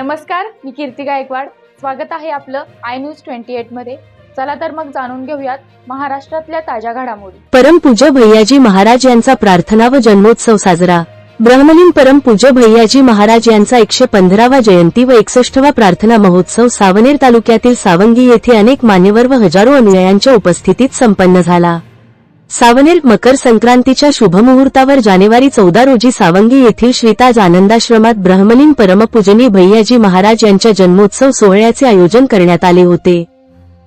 नमस्कार मी कीर्ती गायकवाड. स्वागत आहे आपलं आय न्यूज ट्वेंटी एटमध्ये. चला तर मग जाणून घेऊयात महाराष्ट्रातल्या ताज्या घडामोडी. परमपूज्य भैयाजी महाराज यांचा प्रार्थना व जन्मोत्सव साजरा. ब्रह्मलीन परमपूज्य भैयाजी महाराज यांचा एकशे पंधरावा जयंती व एकसष्टवा प्रार्थना महोत्सव सावनेर तालुक्यातील सावंगी येथे अनेक मान्यवर व हजारो अनुयायांच्या उपस्थितीत संपन्न झाला. सावनेर मकर संक्रांतीच्या शुभमुहूर्तावर जानेवारी चौदा रोजी सावंगी येथील श्रीताज आनंदाश्रमात ब्रह्मलीन परमपूजनी भैयाजी महाराज यांच्या जन्मोत्सव सोहळ्याचे आयोजन करण्यात आले होते.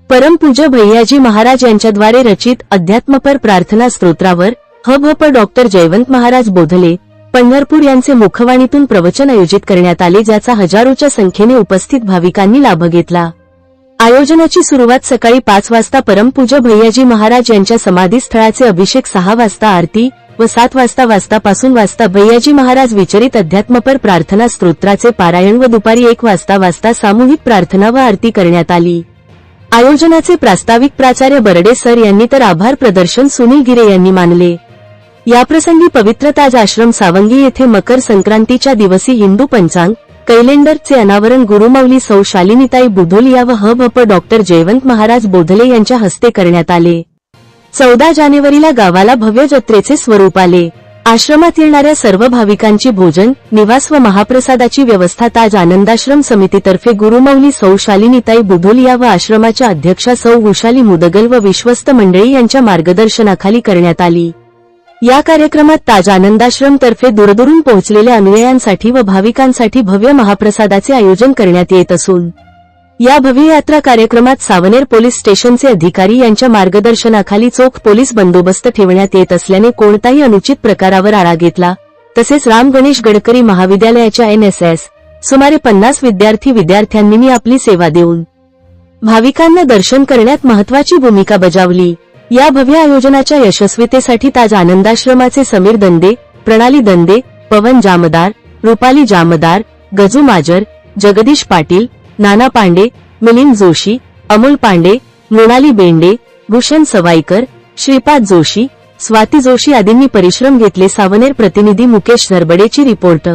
परमपूज्य भैयाजी महाराज यांच्याद्वारे रचित अध्यात्मपर प्रार्थना स्तोत्रावर हभप डॉक्टर जयवंत महाराज बोधले पंढरपूर यांचे मुखवाणीतून प्रवचन आयोजित करण्यात आले ज्याचा हजारोच्या संख्येने उपस्थित भाविकांनी लाभ घेतला. आयोजनाची सुरुवात सकाळी पाच वाजता परमपूज्य भैयाजी महाराज यांच्या समाधीस्थळाचे अभिषेक सहा वाजता आरती व सात वाजता वाजतापासून वाजता भैयाजी महाराज विचरित अध्यात्मपर प्रार्थना स्तोत्राचे पारायण व दुपारी एक वाजता वाजता सामूहिक प्रार्थना व आरती करण्यात आली. आयोजनाचे प्रास्ताविक प्राचार्य बर्डे सर यांनी तर आभार प्रदर्शन सुनील गिरे यांनी मानले. याप्रसंगी पवित्र ताज आश्रम सावंगी येथे मकर संक्रांतीच्या दिवसी हिंदू पंचांग कैलेंडरचे अनावरण गुरुमौली सौ शालिनीताई बुधोलिया व हब डॉक्टर जयवंत महाराज बोधले यांच्या हस्ते करण्यात आले. चौदा जानेवारीला गावाला भव्य जत्रेचे स्वरूप आले. आश्रमात येणाऱ्या सर्व भाविकांची भोजन निवास व महाप्रसादाची व्यवस्था ताज आनंदाश्रम समितीतर्फे गुरुमौली सौ शालिनीताई बुधोलिया व आश्रमाच्या अध्यक्षा सौ वुशाली मुदगल व विश्वस्त मंडळी यांच्या मार्गदर्शनाखाली करण्यात आली. या कार्यक्रमात ताज आनंदाश्रम तर्फे दूरदूरून पोहोचलेल्या अनुयायांसाठी व भाविकांसाठी भव्य महाप्रसादाचे आयोजन करण्यात येत असून या भव्य यात्रा कार्यक्रमात सावनेर पोलीस स्टेशनचे अधिकारी यांच्या मार्गदर्शनाखाली चोख पोलीस बंदोबस्त ठेवण्यात येत असल्याने कोणताही अनुचित प्रकारावर आळा घेतला तसेच राम गणेश गडकरी महाविद्यालयाच्या एनएसएस सुमारे पन्नास विद्यार्थी विद्यार्थ्यांनी आपली सेवा देऊन भाविकांना दर्शन करण्यात महत्वाची भूमिका बजावली. या भव्य आयोजनाच्या यशस्वीतेसाठी ताज आनंदाश्रमाचे समीर दंदे प्रणाली दंदे पवन जामदार रुपाली जामदार गजू माजर जगदीश पाटील नाना पांडे मिलिंद जोशी अमोल पांडे मृणाली बेंडे भूषण सवाईकर श्रीपाद जोशी स्वाती जोशी आदींनी परिश्रम घेतले सावनेर प्रतिनिधी मुकेश झरबडेची रिपोर्ट.